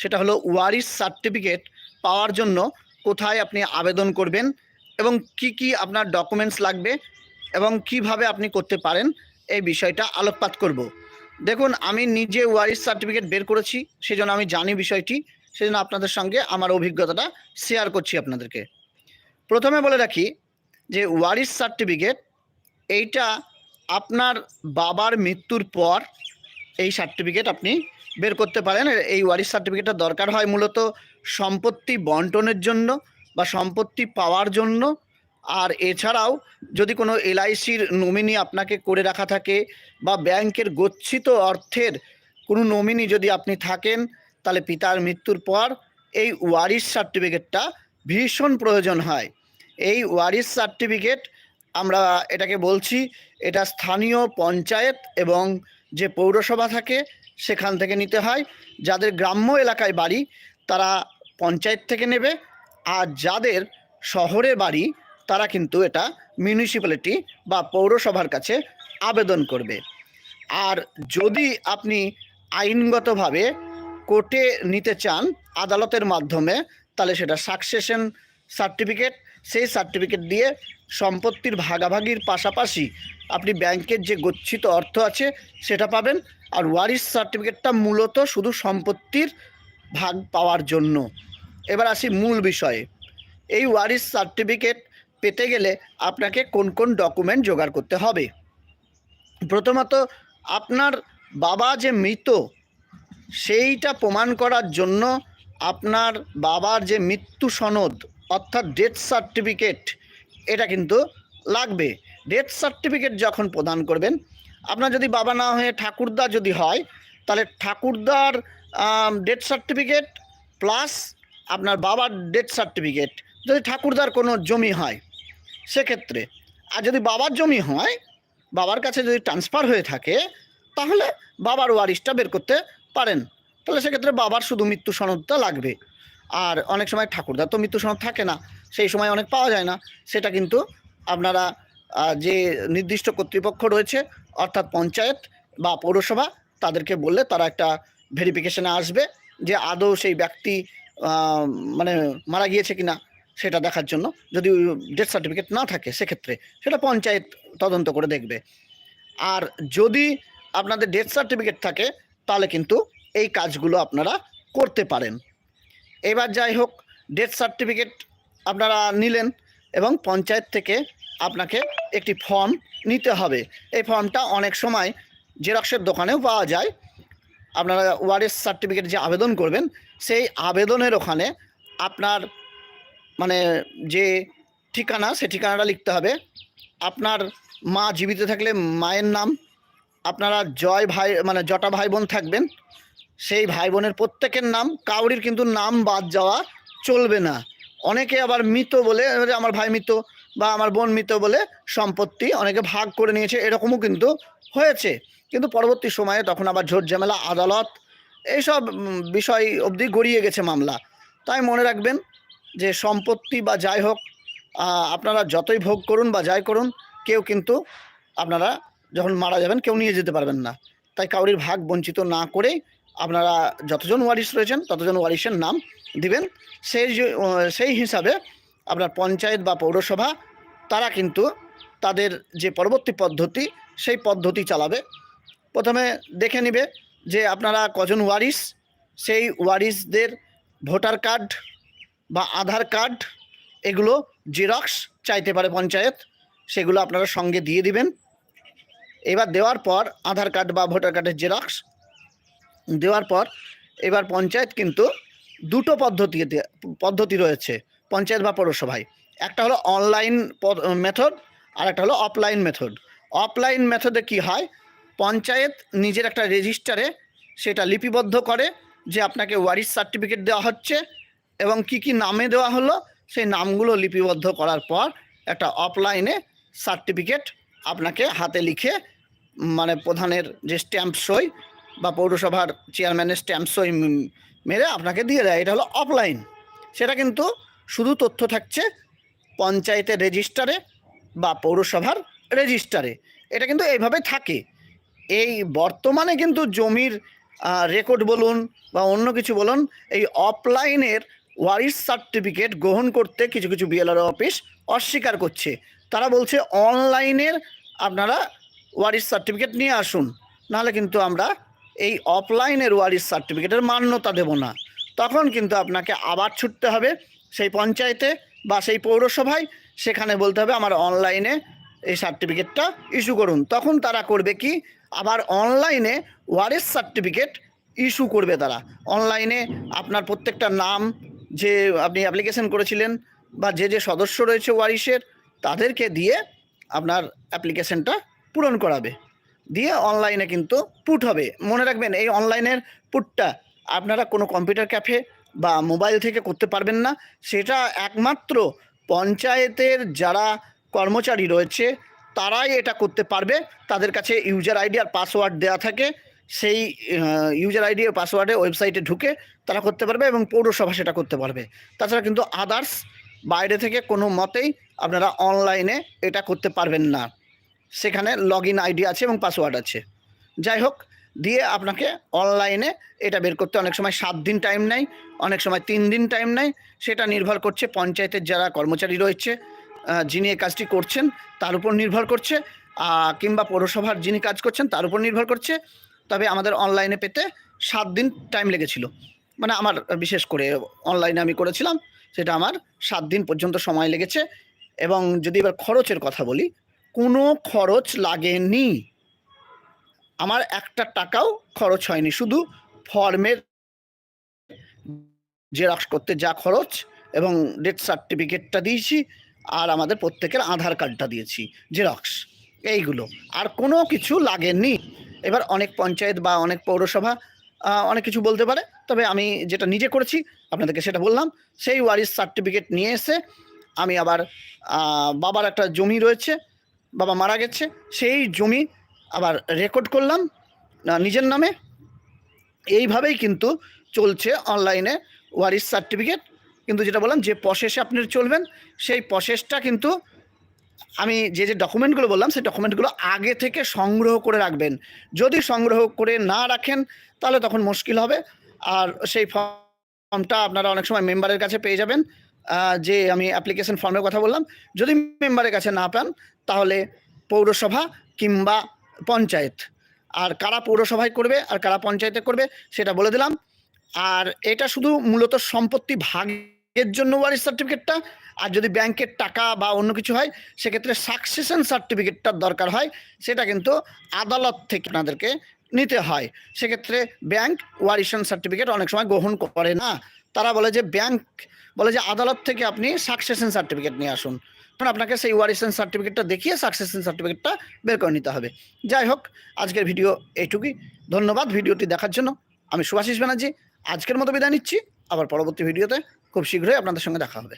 সেটা হলো ওয়ারিস সার্টিফিকেট পাওয়ার জন্য কোথায় আপনি আবেদন করবেন এবং কি কি আপনার ডকুমেন্টস লাগবে এবং কীভাবে আপনি করতে পারেন, এই বিষয়টা আলোকপাত করব। দেখুন, আমি নিজে ওয়ারিস সার্টিফিকেট বের করেছি, সেজন্য আমি জানি বিষয়টি, সেজন্য আপনাদের সঙ্গে আমার অভিজ্ঞতাটা শেয়ার করছি আপনাদেরকে। প্রথমে বলে রাখি যে ওয়ারিস সার্টিফিকেট, এইটা আপনার বাবার মৃত্যুর পর এই সার্টিফিকেট আপনি বের করতে পারেন। এই ওয়ারিস সার্টিফিকেটটা দরকার হয় মূলত সম্পত্তি বন্টনের জন্য বা সম্পত্তি পাওয়ার জন্য। আর এছাড়াও যদি কোনো এলআইসির নমিনি আপনাকে করে রাখা থাকে বা ব্যাংকের গচ্ছিত অর্থের কোনো নমিনি যদি আপনি থাকেন, তাহলে পিতার মৃত্যুর পর এই ওয়ারিস সার্টিফিকেটটা ভীষণ প্রয়োজন হয়। এই ওয়ারিস সার্টিফিকেট আমরা এটাকে বলছি, এটা স্থানীয় পঞ্চায়েত এবং যে পৌরসভা থাকে সেখান থেকে নিতে হয়। যাদের গ্রাম্য এলাকায় বাড়ি, তারা পঞ্চায়েত থেকে নেবে। আর যাদের শহরে বাড়ি, তারা কিন্তু এটা মিউনিসিপ্যালিটি বা পৌরসভার কাছে আবেদন করবে। আর যদি আপনি আইনগতভাবে কোর্টে নিতে চান আদালতের মাধ্যমে, তাহলে সেটা সাকসেশন সার্টিফিকেট সেই সার্টিফিকেট দিয়ে সম্পত্তির ভাগাভাগির পাশাপাশি আপনি ব্যাংকের যে গচ্ছিত অর্থ আছে সেটা পাবেন। আর ওয়ারিস সার্টিফিকেটটা মূলত শুধু সম্পত্তির ভাগ পাওয়ার জন্য। এবার আসি মূল বিষয়ে। এই ওয়ারিস সার্টিফিকেট পেতে গেলে আপনাকে কোন কোন ডকুমেন্ট জোগাড় করতে হবে? প্রথমত, আপনার বাবা যে মৃত, সেইটা প্রমাণ করার জন্য আপনার বাবার যে মৃত্যু সনদ অর্থাৎ ডেথ সার্টিফিকেট এটা কিন্তু লাগবে। ডেথ সার্টিফিকেট যখন প্রদান করবেন, আপনার যদি বাবা না হয়ে ঠাকুরদা যদি হয়, তাহলে ঠাকুরদার ডেথ সার্টিফিকেট প্লাস আপনার বাবার ডেথ সার্টিফিকেট যদি ঠাকুরদার কোনো জমি হয়, সেক্ষেত্রে। আর যদি বাবার জমি হয়, বাবার কাছে যদি ট্রান্সফার হয়ে থাকে, তাহলে বাবার ওয়ারিশটা বের করতে পারেন। তাহলে সেক্ষেত্রে বাবার শুধু মৃত্যু সনদটা লাগবে। আর অনেক সময় ঠাকুরদার তো মৃত্যু সনদ থাকে না, সেই সময় অনেক পাওয়া যায় না। সেটা কিন্তু আপনারা যে নির্দিষ্ট কর্তৃপক্ষ রয়েছে, অর্থাৎ পঞ্চায়েত বা পৌরসভা, তাদেরকে বললে তারা একটা ভেরিফিকেশানে আসবে যে আদৌ সেই ব্যক্তি মানে মারা গিয়েছে কিনা, সেটা দেখার জন্য। যদি ডেথ সার্টিফিকেট না থাকে, সেক্ষেত্রে সেটা পঞ্চায়েত তদন্ত করে দেখবে। আর যদি আপনাদের ডেথ সার্টিফিকেট থাকে, তাহলে কিন্তু এই কাজগুলো আপনারা করতে পারেন। এবার যাই হোক ডেথ সার্টিফিকেট আপনারা নিলেন এবং পঞ্চায়েত থেকে আপনাকে একটি ফর্ম নিতে হবে। এই ফর্মটা অনেক সময় জেরক্সের দোকানেও পাওয়া যায়। আপনারা ওয়ারেস সার্টিফিকেট যে আবেদন করবেন, সেই আবেদনের ওখানে আপনার মানে যে ঠিকানা সে ঠিকানাটা লিখতে হবে। আপনার মা জীবিত থাকলে মায়ের নাম, আপনারা জয় ভাই মানে জটা ভাই বোন থাকবেন। সেই ভাই বোনের প্রত্যেকের নাম, কাউরির কিন্তু নাম বাদ যাওয়া চলবে না। অনেকে আবার মৃত বলে আমার ভাই মৃত বা আমার বোন মৃত বলে সম্পত্তি অনেকে ভাগ করে নিয়েছে, এরকমও কিন্তু হয়েছে। কিন্তু পরবর্তী সময়ে তখন আবার ঝোট ঝামেলা, আদালত এইসব বিষয় অবধি গড়িয়ে গেছে মামলা। তাই মনে রাখবেন যে সম্পত্তি বা যাই হোক আপনারা যতই ভোগ করুন বা যাই করুন, কেউ কিন্তু আপনারা যখন মারা যাবেন, কেউ নিয়ে যেতে পারবেন না। তাই কাউরির ভাগ বঞ্চিত না করেই আপনারা যতজন ওয়ারিশ রয়েছেন, ততজন ওয়ারিশের নাম দিবেন। সেই সেই হিসাবে আপনার পঞ্চায়েত বা পৌরসভা, তারা কিন্তু তাদের যে পরবর্তী পদ্ধতি, সেই পদ্ধতি চালাবে। প্রথমে দেখে নিবে যে আপনারা কজন ওয়ারিশ, সেই ওয়ারিশদের ভোটার কার্ড বা আধার কার্ড, এগুলো জেরক্স চাইতে পারে পঞ্চায়েত, সেগুলো আপনারা সঙ্গে দিয়ে দিবেন। এবার দেওয়ার পর আধার কার্ড বা ভোটার কার্ডের জেরক্স দেওয়ার পর এবার পঞ্চায়েত কিন্তু দুটো পদ্ধতিতে পদ্ধতি রয়েছে পঞ্চায়েত বা পৌরসভায়। একটা হলো অনলাইন মেথড আর একটা হলো অফলাইন মেথড অফলাইন মেথডে কি হয়? পঞ্চায়েত নিজের একটা রেজিস্টারে সেটা লিপিবদ্ধ করে যে আপনাকে ওয়ারিশ সার্টিফিকেট দেওয়া হচ্ছে এবং কি কি নামে দেওয়া হলো সেই নামগুলো লিপিবদ্ধ করার পর একটা অফলাইনে সার্টিফিকেট আপনাকে হাতে লিখে মানে প্রধানের যে স্ট্যাম্প সই বা পৌরসভার চেয়ারম্যানের স্ট্যাম্প সই মেরে আপনাকে দিয়ে দেয়। এটা হলো অফলাইন সেটা কিন্তু শুধু তথ্য থাকছে পঞ্চায়েতের রেজিস্টারে বা পৌরসভার রেজিস্টারে এটা কিন্তু এইভাবে থাকে। এই বর্তমানে কিন্তু জমির রেকর্ড বলুন বা অন্য কিছু বলুন, এই অফলাইনের ওয়ারিস সার্টিফিকেট গ্রহণ করতে কিছু কিছু বিএলআর অফিস অস্বীকার করছে। তারা বলছে অনলাইনের আপনারা ওয়ারিস সার্টিফিকেট নিয়ে আসুন। নাহলে কিন্তু আমরা এই অফলাইনের ওয়ারিস সার্টিফিকেটের মান্যতা দেব না। তখন কিন্তু আপনাকে আবার ছুটতে হবে সেই পঞ্চায়েতে বা সেই পৌরসভায়, সেখানে বলতে হবে আমার অনলাইনে এই সার্টিফিকেটটা ইস্যু করুন। তখন তারা করবে কি? আবার অনলাইনে ওয়ারিস সার্টিফিকেট ইস্যু করবে তারা। অনলাইনে আপনার প্রত্যেকটা নাম যে আপনি অ্যাপ্লিকেশন করেছিলেন বা যে যে সদস্য রয়েছে ওয়ারিসের তাদেরকে দিয়ে আপনার অ্যাপ্লিকেশনটা পূরণ করাবে। দিয়ে অনলাইনে কিন্তু পুট হবে। মনে রাখবেন, এই অনলাইনের পুটটা আপনারা কোনো কম্পিউটার ক্যাফে বা মোবাইল থেকে করতে পারবেন না। সেটা একমাত্র পঞ্চায়েতের যারা কর্মচারী রয়েছে, তারাই এটা করতে পারবে। তাদের কাছে ইউজার আইডি আর পাসওয়ার্ড দেওয়া থাকে। সেই ইউজার আইডি আর পাসওয়ার্ডে ওয়েবসাইটে ঢুকে তারা করতে পারবে এবং পৌরসভা সেটা করতে পারবে। তাছাড়া কিন্তু আদার্স বাইরে থেকে কোনো মতেই আপনারা অনলাইনে এটা করতে পারবেন না। সেখানে লগ ইন আইডি আছে এবং পাসওয়ার্ড আছে। যাই হোক, দিয়ে আপনাকে অনলাইনে এটা বের করতে অনেক সময় সাত দিন টাইম নেয়, অনেক সময় তিন দিন টাইম নেয়। সেটা নির্ভর করছে পঞ্চায়েতের যারা কর্মচারী রয়েছে যিনি এই কাজটি করছেন, তার উপর নির্ভর করছে কিংবা পৌরসভার যিনি কাজ করছেন, তার উপর নির্ভর করছে। তবে আমাদের অনলাইনে পেতে সাত দিন টাইম লেগেছিল। মানে আমার বিশেষ করে অনলাইনে আমি করেছিলাম, সেটা আমার সাত দিন পর্যন্ত সময় লেগেছে। এবং যদি এবার খরচের কথা বলি কোনো খরচ লাগেনি। আমার একটা টাকাও খরচ হয়নি, শুধু ফর্মের জেরক্স করতে যা খরচ এবং ডেথ সার্টিফিকেটটা দিয়েছি আর আমাদের প্রত্যেকের আধার কার্ডটা দিয়েছি, জেরক্স, এইগুলো। আর কোনো কিছু লাগেনি। এবার অনেক পঞ্চায়েত বা অনেক পৌরসভা অনেক কিছু বলতে পারে, তবে আমি যেটা নিজে করেছি, আপনাদেরকে সেটা বললাম, সেই ওয়ারিস সার্টিফিকেট নিয়ে এসে আমি আবার বাবার একটা জমি রয়েছে বাবা মারা গেছে, সেই জমি আবার রেকর্ড করলাম নিজের নামে। এইভাবেই কিন্তু চলছে অনলাইনে ওয়ারিস সার্টিফিকেট কিন্তু যেটা বললাম, যে প্রসেসে আপনি চলবেন, সেই প্রসেসটা কিন্তু আমি যে যে ডকুমেন্টগুলো বললাম, সেই ডকুমেন্টগুলো আগে থেকে সংগ্রহ করে রাখবেন। যদি সংগ্রহ করে না রাখেন, তাহলে তখন মুশকিল হবে। আর সেই ফর্মটা আপনারা অনেক সময় মেম্বারের কাছে পেয়ে যাবেন। যে আমি অ্যাপ্লিকেশন ফর্মের কথা বললাম, যদি মেম্বারের কাছে না পান, তাহলে পৌরসভা কিংবা পঞ্চায়েত। আর কারা পৌরসভায় করবে আর কারা পঞ্চায়েতে করবে, সেটা বলে দিলাম। আর এটা শুধু মূলত সম্পত্তি ভাগের জন্য ওয়ারিস সার্টিফিকেটটা আর যদি ব্যাংকের টাকা বা অন্য কিছু হয়, সেক্ষেত্রে সাকসেশন সার্টিফিকেটটার দরকার হয়, সেটা কিন্তু আদালত থেকে আপনাদেরকে নিতে হয়। সেক্ষেত্রে ব্যাংক ওয়ারিশন সার্টিফিকেট অনেক সময় গ্রহণ করে না। তারা বলে যে ব্যাংক বলে যে আদালত থেকে আপনি সাকসেশন সার্টিফিকেট নিয়ে আসুন। তখন আপনাকে সেই ওয়ারিশন সার্টিফিকেটটা দেখিয়ে সাকসেশন সার্টিফিকেটটা বের করে নিতে হবে। যাই হোক, আজকের ভিডিও এইটুকুই। ধন্যবাদ ভিডিওটি দেখার জন্য। আমি সুভাষিস ব্যানার্জি, আজকের মতো বিদায় নিচ্ছি। আবার পরবর্তী ভিডিওতে খুব শীঘ্রই আপনাদের সঙ্গে দেখা হবে।